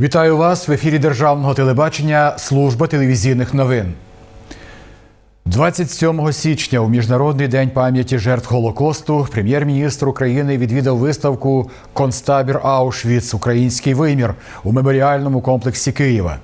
Вітаю вас в ефірі Державного телебачення Служба телевізійних новин. 27 січня у Міжнародний день пам'яті жертв Голокосту прем'єр-міністр України відвідав виставку Концтабір Аушвіц Український вимір у меморіальному комплексі Києва.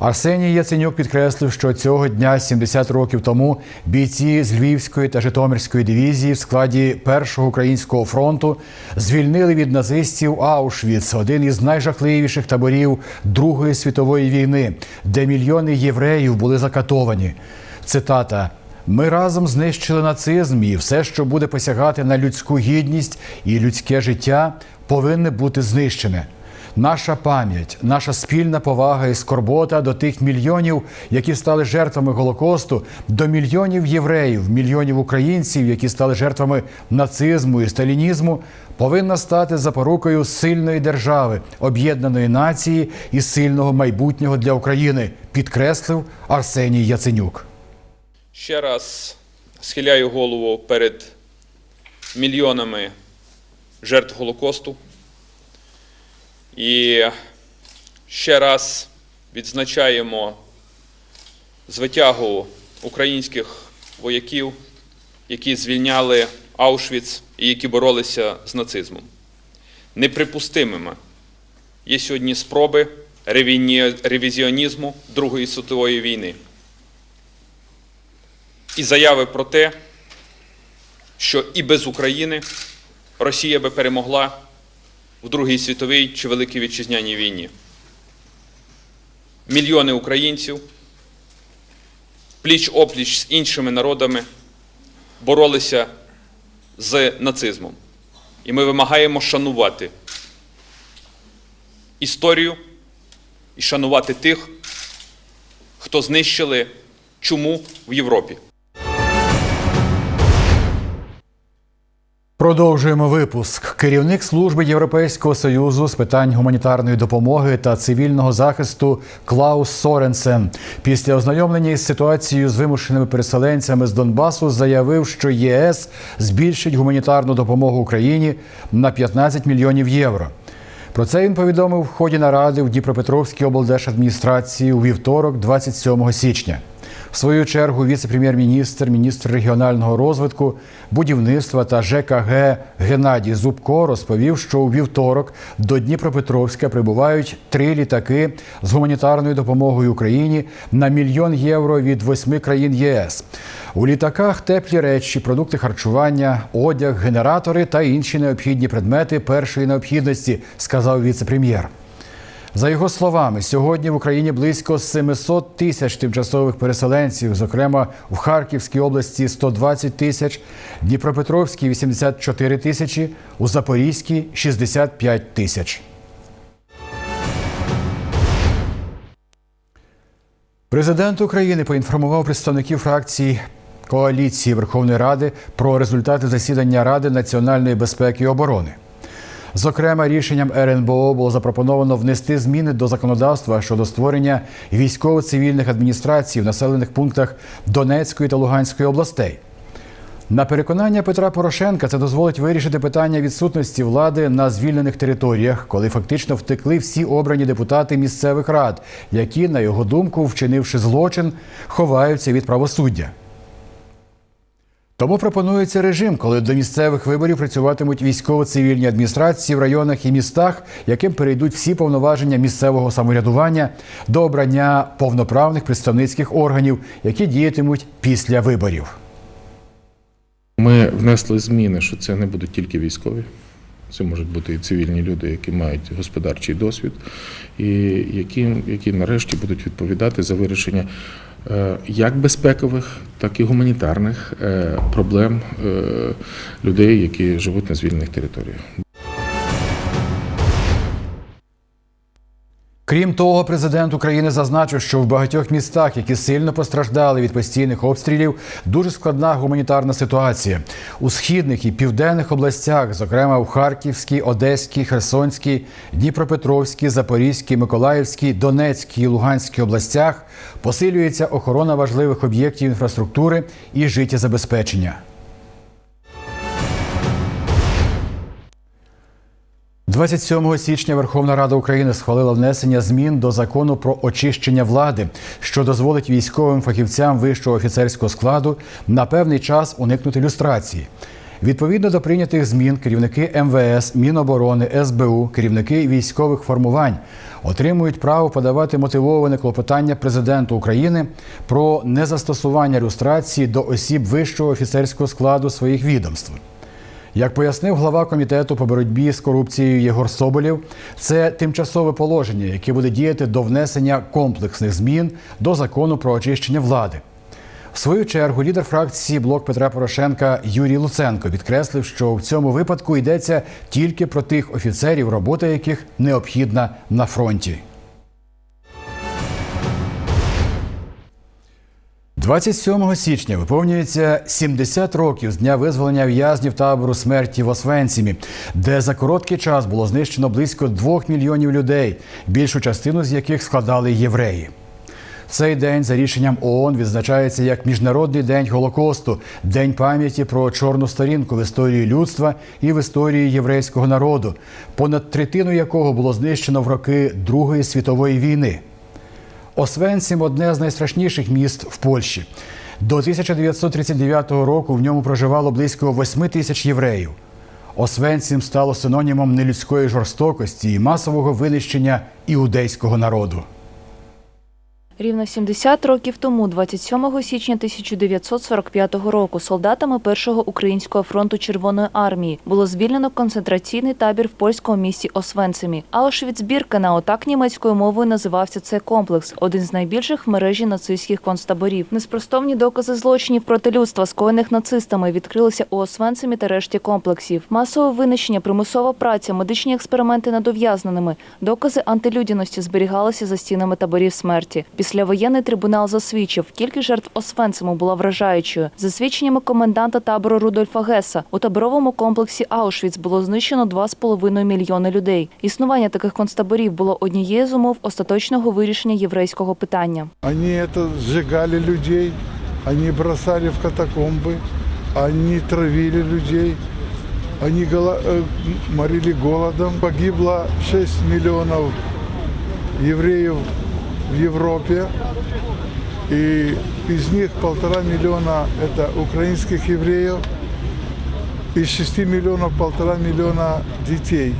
Арсеній Яценюк підкреслив, що цього дня, 70 років тому, бійці з Львівської та Житомирської дивізії в складі Першого українського фронту звільнили від нацистів Аушвіц, один із найжахливіших таборів Другої світової війни, де мільйони євреїв були закатовані. Цитата. Ми разом знищили нацизм, і все, що буде посягати на людську гідність і людське життя, повинне бути знищене. Наша пам'ять, наша спільна повага і скорбота до тих мільйонів, які стали жертвами Голокосту, до мільйонів євреїв, мільйонів українців, які стали жертвами нацизму і сталінізму, повинна стати запорукою сильної держави, об'єднаної нації і сильного майбутнього для України, підкреслив Арсеній Яценюк. Ще раз схиляю голову перед мільйонами жертв Голокосту і ще раз відзначаємо звитягу українських вояків, які звільняли Аушвіц і які боролися з нацизмом. Неприпустимими є сьогодні спроби ревізіонізму Другої світової війни і заяви про те, що і без України Росія би перемогла в Другій світовій чи Великій Вітчизняній війні. Мільйони українців пліч опліч з іншими народами боролися з нацизмом. І ми вимагаємо шанувати історію і шанувати тих, хто знищили чуму в Європі. Продовжуємо випуск. Керівник служби Європейського союзу з питань гуманітарної допомоги та цивільного захисту Клаус Соренсен після ознайомлення із ситуацією з вимушеними переселенцями з Донбасу заявив, що ЄС збільшить гуманітарну допомогу Україні на 15 мільйонів євро. Про це він повідомив в ході наради в Дніпропетровській облдержадміністрації у вівторок, 27 січня. В свою чергу віце-прем'єр-міністр, міністр регіонального розвитку, будівництва та ЖКГ Геннадій Зубко розповів, що у вівторок до Дніпропетровська прибувають три літаки з гуманітарною допомогою Україні на мільйон євро від восьми країн ЄС. У літаках теплі речі, продукти харчування, одяг, генератори та інші необхідні предмети першої необхідності, сказав віце-прем'єр. За його словами, сьогодні в Україні близько 700 тисяч тимчасових переселенців, зокрема в Харківській області 120 тисяч, Дніпропетровській 84 тисячі, у Запорізькій 65 тисяч. Президент України поінформував представників фракцій коаліції Верховної Ради про результати засідання Ради національної безпеки і оборони. Зокрема, рішенням РНБО було запропоновано внести зміни до законодавства щодо створення військово-цивільних адміністрацій в населених пунктах Донецької та Луганської областей. На переконання Петра Порошенка це дозволить вирішити питання відсутності влади на звільнених територіях, коли фактично втекли всі обрані депутати місцевих рад, які, на його думку, вчинивши злочин, ховаються від правосуддя. Тому пропонується режим, коли до місцевих виборів працюватимуть військово-цивільні адміністрації в районах і містах, яким перейдуть всі повноваження місцевого самоврядування до обрання повноправних представницьких органів, які діятимуть після виборів. Ми внесли зміни, що це не будуть тільки військові. Це можуть бути і цивільні люди, які мають господарчий досвід, і які, які нарешті будуть відповідати за вирішення як безпекових, так і гуманітарних е, проблем е, людей, які живуть на звільнених територіях. Крім того, президент України зазначив, що в багатьох містах, які сильно постраждали від постійних обстрілів, дуже складна гуманітарна ситуація. У східних і південних областях, зокрема в Харківській, Одеській, Херсонській, Дніпропетровській, Запорізькій, Миколаївській, Донецькій і Луганській областях посилюється охорона важливих об'єктів інфраструктури і життєзабезпечення. 27 січня Верховна Рада України схвалила внесення змін до закону про очищення влади, що дозволить військовим фахівцям вищого офіцерського складу на певний час уникнути люстрації. Відповідно до прийнятих змін, керівники МВС, Міноборони, СБУ, керівники військових формувань отримують право подавати мотивоване клопотання президенту України про незастосування люстрації до осіб вищого офіцерського складу своїх відомств. Як пояснив глава комітету по боротьбі з корупцією Єгор Соболєв, це тимчасове положення, яке буде діяти до внесення комплексних змін до закону про очищення влади. В свою чергу лідер фракції Блок Петра Порошенка Юрій Луценко підкреслив, що в цьому випадку йдеться тільки про тих офіцерів, робота яких необхідна на фронті. 27 січня виповнюється 70 років з дня визволення в'язнів табору смерті в Освенцімі, де за короткий час було знищено близько 2 мільйонів людей, більшу частину з яких складали євреї. Цей день за рішенням ООН відзначається як Міжнародний день Голокосту, день пам'яті про чорну сторінку в історії людства і в історії єврейського народу, понад третину якого було знищено в роки Другої світової війни. Освенцім одне з найстрашніших міст в Польщі. До 1939 року в ньому проживало близько 8 тисяч євреїв. Освенцім стало синонімом нелюдської жорстокості і масового винищення іудейського народу. Рівно 70 років тому, 27 січня 1945 року, солдатами Першого українського фронту Червоної армії було звільнено концентраційний табір в польському місті Освенцимі. Аушвіц-Біркена, отак німецькою мовою називався цей комплекс, один з найбільших в мережі нацистських концтаборів. Неспростовні докази злочинів проти людства, скоєних нацистами, відкрилися у Освенцимі та решті комплексів. Масове винищення, примусова праця, медичні експерименти над ув'язненими, докази антилюдяності зберігалися за стінами таборів смерті. Післявоєнний трибунал засвідчив, кількість жертв Освенциму була вражаючою. За свідченнями коменданта табору Рудольфа Геса, у таборовому комплексі Аушвіц було знищено 2,5 мільйони людей. Існування таких концтаборів було однією з умов остаточного вирішення єврейського питання. Они это сжигали людей, они бросали в катакомбы, они травили людей, они голо- э, морили голодом. Погибло 6 миллионов евреев в Европе, и из них полтора миллиона это украинских евреев, из 6 миллионов полтора миллиона детей.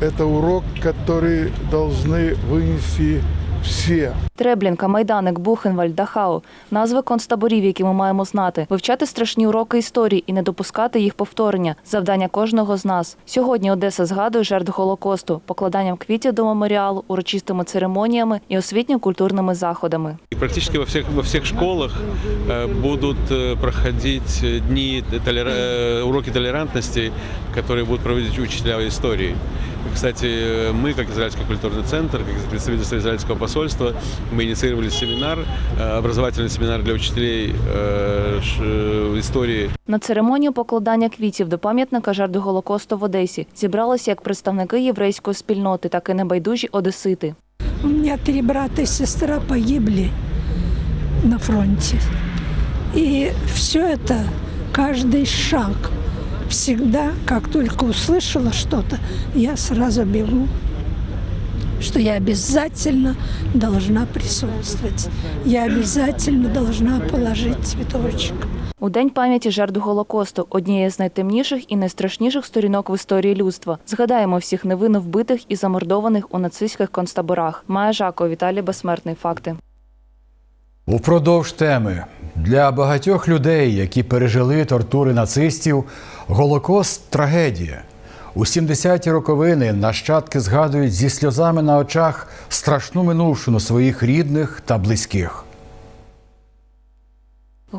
Это урок, который должны вынести все. Треблінка, Майданик, Бухенвальд, Дахау – назви концтаборів, які ми маємо знати, вивчати страшні уроки історії і не допускати їх повторення – завдання кожного з нас. Сьогодні Одеса згадує жертв Голокосту, покладанням квітів до меморіалу, урочистими церемоніями і освітньо-культурними заходами. И практически во всех, во всех школах э, будут э, проходить э, дни толера- э, уроки толерантности, которые будут проводить учителя истории. Кстати, э, мы, как Израильский культурный центр, как представительство израильского посольства, мы инициировали семинар, э, образовательный семинар для учителей э, ш- э, истории На церемонію покладання квітів до пам'ятника жертв Голокосту в Одесі зібралися як представники єврейської спільноти, так і небайдужі одесити. У меня три брата и сестра погибли на фронте. И все это, каждый шаг, всегда, как только услышала что-то, я сразу бегу, что я обязательно должна присутствовать. Я обязательно должна положить цветочек. У день пам'яті жертв Голокосту однією з найтемніших і найстрашніших сторінок в історії людства. Згадаємо всіх невинно вбитих і замордованих у нацистських концтаборах. Майя Жако, Віталій Безсмертний. Факти. Упродовж теми для багатьох людей, які пережили тортури нацистів, Голокост трагедія. У 70-ті роковини нащадки згадують зі сльозами на очах страшну минувшину своїх рідних та близьких.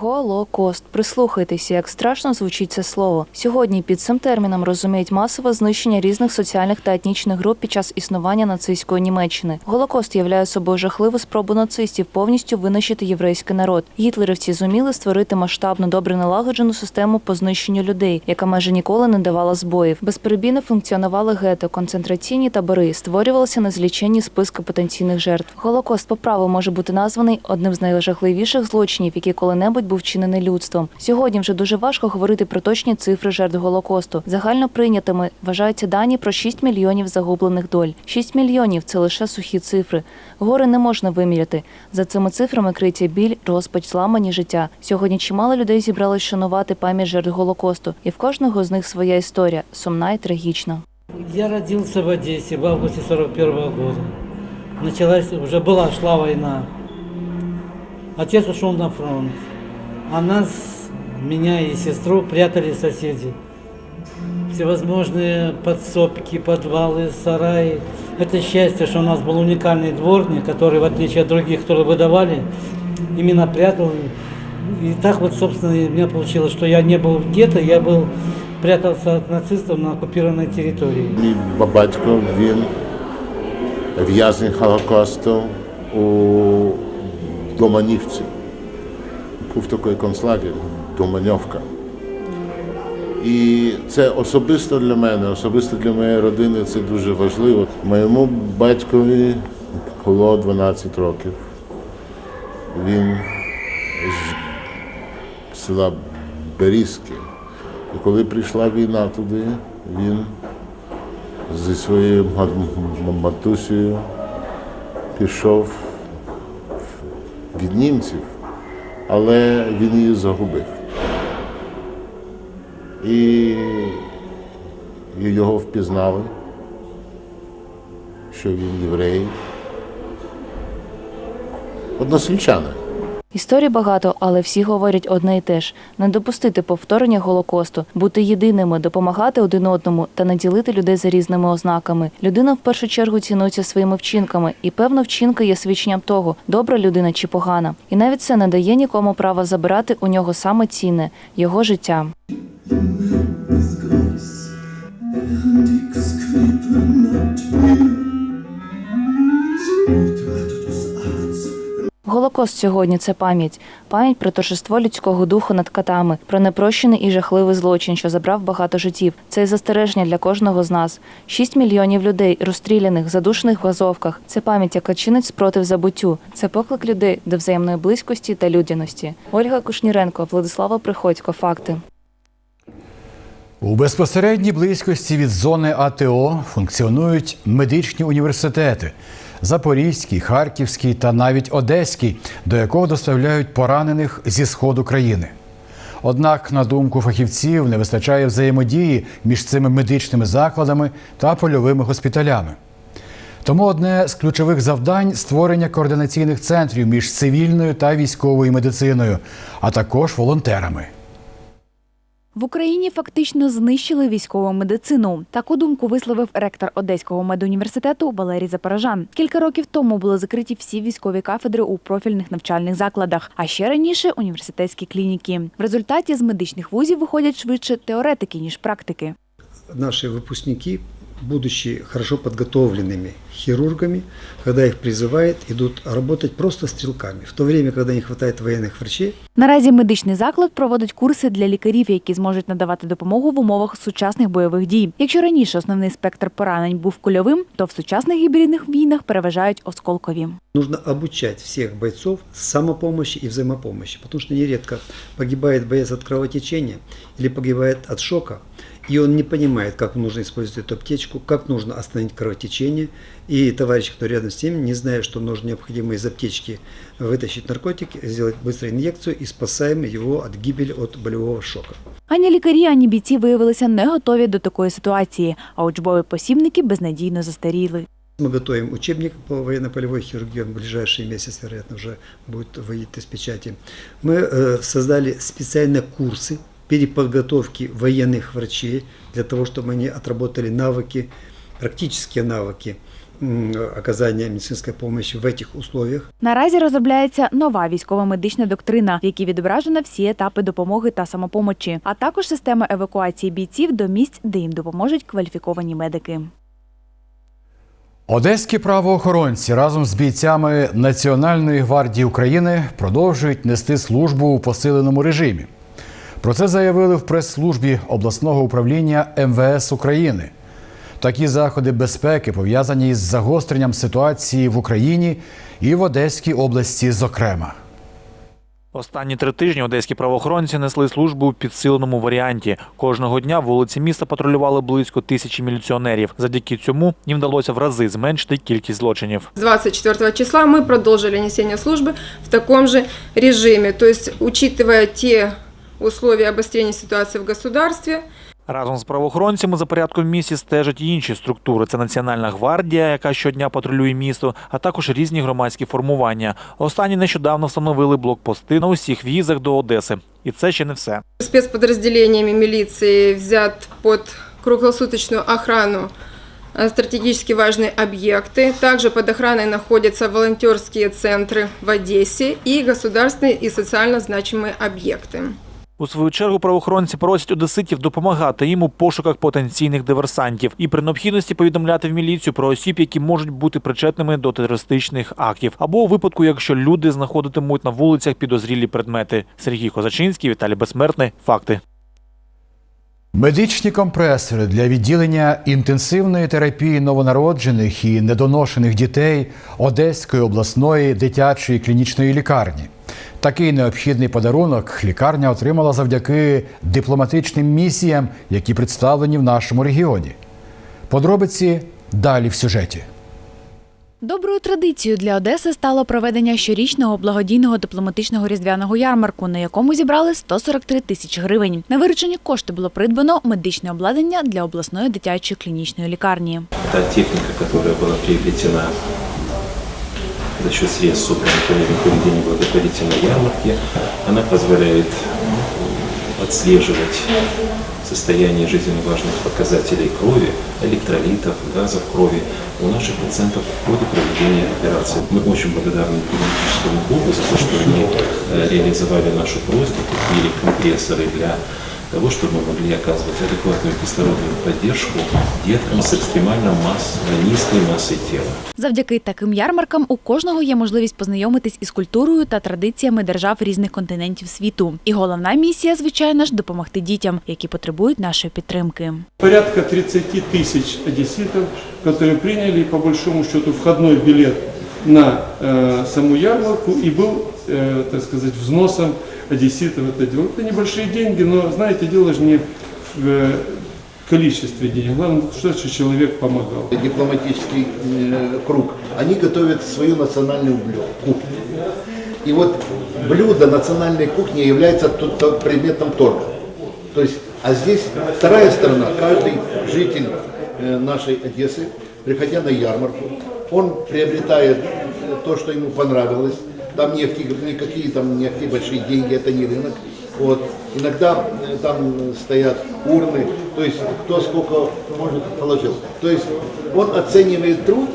Голокост. Прислухайтеся, як страшно звучить це слово. Сьогодні під цим терміном розуміють масове знищення різних соціальних та етнічних груп під час існування нацистської Німеччини. Голокост являє собою жахливу спробу нацистів повністю винищити єврейський народ. Гітлерівці зуміли створити масштабну, добре налагоджену систему по знищенню людей, яка майже ніколи не давала збоїв. Безперебійно функціонували гето, концентраційні табори, створювалися незліченні списки потенційних жертв. Голокост по праву може бути названий одним з найжахливіших злочинів, які коли-небудь геноцид був вчинений людством. Сьогодні вже дуже важко говорити про точні цифри жертв голокосту. Загально прийнятими вважаються дані про 6 мільйонів загублених доль. 6 мільйонів це лише сухі цифри. Гори не можна виміряти. За цими цифрами криється біль, розпач, зламані життя. Сьогодні чимало людей зібрались шанувати пам'ять жертв голокосту, і в кожного з них своя історія сумна і трагічна. Я родился в Одессе в августе 41 года. Началась, уже была, шла война. Отец ушел на фронт. А нас, меня и сестру, прятали соседи. Всевозможные подсобки, подвалы, сараи. Это счастье, что у нас был уникальный дворник, который, в отличие от других, которые выдавали, именно прятал. И так вот, собственно, и у меня получилось, что я не был где-то, я был прятался от нацистов на оккупированной территории. Мій батько він в'язень Холокосту у Доманівці. Був такий концлагер Доманьовка. І це особисто для мене, особисто для моєї родини це дуже важливо. Моєму батькові було 12 років. Він з села Берізки. І коли прийшла війна туди, він зі своєю ма- матусею пішов від німців, але він її загубив. І його впізнали, що він єврей. Односельчани. Історій багато, але всі говорять одне й те ж: не допустити повторення голокосту, бути єдиними, допомагати один одному та не ділити людей за різними ознаками. Людина в першу чергу цінується своїми вчинками, і певно, вчинка є свідченням того, добра людина чи погана. І навіть це не дає нікому права забирати у нього саме цінне його життя. Голокост сьогодні це пам'ять, пам'ять про торжество людського духу над катами, про непрощений і жахливий злочин, що забрав багато життів. Це і застереження для кожного з нас. Шість мільйонів людей, розстріляних, задушених в газовках. Це пам'ять, яка чинить спротив забуттю. Це поклик людей до взаємної близькості та людяності. Ольга Кушніренко, Владислава Приходько. Факти. У безпосередній близькості від зони АТО функціонують медичні університети Запорізький, Харківський та навіть Одеський, до якого доставляють поранених зі сходу країни. Однак, на думку фахівців, не вистачає взаємодії між цими медичними закладами та польовими госпіталями. Тому одне з ключових завдань створення координаційних центрів між цивільною та військовою медициною, а також волонтерами. В Україні фактично знищили військову медицину. Таку думку висловив ректор Одеського медуніверситету Валерій Запорожан. Кілька років тому були закриті всі військові кафедри у профільних навчальних закладах, а ще раніше університетські клініки. В результаті з медичних вузів виходять швидше теоретики ніж практики. Наші выпускники, будучи хорошо подготовленными хирургами, когда их призывают, идут работать просто стрелками. В то время, когда не хватает военных врачей, Наразі медичний заклад проводить курси для лікарів, які зможуть надавати допомогу в умовах сучасних бойових дій. Якщо раніше основний спектр поранень був кульовим, то в сучасних гібридних війнах переважають осколкові. нужно обучать всех бойцов самопомощи и взаимопомощи, потому что нередко погибает боец от кровотечения или погибает от шока, и он не понимает, как нужно использовать эту аптечку, как нужно остановить кровотечение, и товарищ, кто рядом с ним, не зная, что нужно необходимо из аптечки вытащить наркотик, сделать быстро инъекцию и спасаем его от гибели, от болевого шока. Ані лікарі, ані бійці виявилися не готові до такої ситуації, а учбові посібники безнадійно застаріли. Мы готовим учебник по военно-полевой хирургии, он в ближайшие месяцы, вероятно, уже будет выйти из печати. Мы э, создали специально курсы переподготовки военных врачей для того, чтобы они отработали навыки, практические навыки м, оказания медицинской помощи в этих условиях. Наразі розробляється нова військова медична доктрина, в якій відображено всі етапи допомоги та самопомочі, а також система евакуації бійців до місць, де їм допоможуть кваліфіковані медики. Одеські правоохоронці разом з бійцями Національної гвардії України продовжують нести службу у посиленому режимі. Про це заявили в прес-службі обласного управління МВС України. Такі заходи безпеки пов'язані із загостренням ситуації в Україні і в Одеській області, зокрема. Останні три тижні одеські правоохоронці несли службу у підсиленому варіанті. Кожного дня вулиці міста патрулювали близько тисячі міліціонерів. Завдяки цьому їм вдалося в рази зменшити кількість злочинів. С 24 числа мы продолжили несение службы в таком же режиме. То есть, учитывая те условия обострения ситуации в государстве, Разом з правоохоронцями за порядком в місті стежать і інші структури. Це Національна гвардія, яка щодня патрулює місто, а також різні громадські формування. Останні нещодавно встановили блокпости на усіх в'їздах до Одеси. І це ще не все. спецподразделениями милиции взят под круглосуточную охрану э, стратегически важные объекты. Также под охраной находятся волонтерские центры в Одессе и государственные и социально значимые объекты. У свою чергу правоохоронці просять одеситів допомагати їм у пошуках потенційних диверсантів і при необхідності повідомляти в міліцію про осіб, які можуть бути причетними до терористичних актів, або у випадку, якщо люди знаходитимуть на вулицях підозрілі предмети. Сергій Козачинський, Віталій Безсмертний. Факти. Медичні компресори для відділення інтенсивної терапії новонароджених і недоношених дітей Одеської обласної дитячої клінічної лікарні. Такий необхідний подарунок лікарня отримала завдяки дипломатичним місіям, які представлені в нашому регіоні. Подробиці далі в сюжеті. Доброю традицією для Одеси стало проведення щорічного благодійного дипломатичного різдвяного ярмарку, на якому зібрали 143 тисячі гривень. На виручені кошти було придбано медичне обладнання для обласної дитячої клінічної лікарні. Та техника, которая была приобретена за счет средств, собранных по проведению благотворительной ярмарки, она позволяет отслеживать состояние жизненно важных показателей крови, электролитов, газов крови у наших пациентов в ходе проведения операции. Мы очень благодарны дипломатическому клубу за то, что они э, реализовали нашу просьбу, купили компрессоры для того, чтобы мы могли оказывать адекватную кислородную поддержку деткам с экстремально масс, низкой массой тела. Завдяки таким ярмаркам у кожного є можливість познайомитись із культурою та традиціями держав різних континентів світу. І головна місія, звичайно ж, допомогти дітям, які потребують нашої підтримки. Порядка 30 тысяч одесситов, которые приняли по большому счету входной билет на э, саму ярмарку и был, э, так сказать, взносом одесситов в это дело. Это небольшие деньги, но, знаете, дело же не в э, количестве денег, главное, что человек помогал. дипломатический э, круг, они готовят свою национальную кухню. И вот блюдо национальной кухни является тут то- предметом торга. То есть, а здесь вторая сторона, каждый житель э, нашей Одессы, приходя на ярмарку, он приобретает то, что ему понравилось. Там не какие, никакие там не какие большие деньги, это не рынок. Вот. Иногда э, там э, стоят урны, то есть кто сколько может положил. То есть он оценивает труд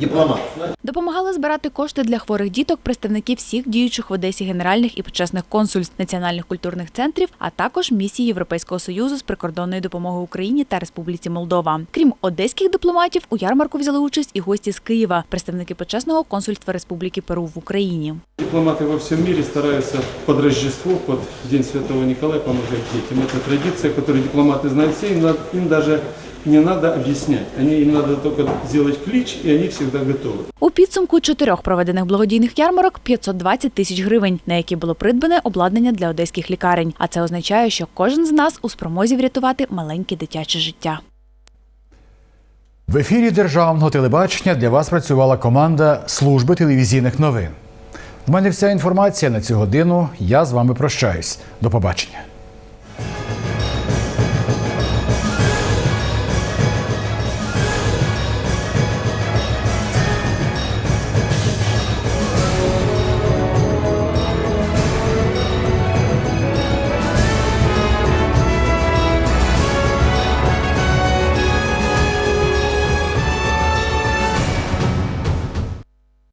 дипломат. Допомагали збирати кошти для хворих діток представники всіх діючих в Одесі генеральних і почесних консульств, національних культурних центрів, а також місії Європейського союзу з прикордонної допомоги Україні та Республіці Молдова. Крім одеських дипломатів, у ярмарку взяли участь і гості з Києва, представники почесного консульства Республіки Перу в Україні. Дипломаты во всем мире стараются под Рождество, под День Святого Николая помогать детям. Это традиция, которую дипломаты знают все, им, надо- им даже не надо объяснять. Они, им надо только сделать клич, и они всегда готовы. У підсумку чотирьох проведених благодійних ярмарок 520 тисяч гривень, на які було придбане обладнання для одеських лікарень. А це означає, що кожен з нас у спромозі врятувати маленьке дитяче життя. В ефірі державного телебачення для вас працювала команда служби телевізійних новин. В мене вся інформація на цю годину. Я з вами прощаюсь. До побачення.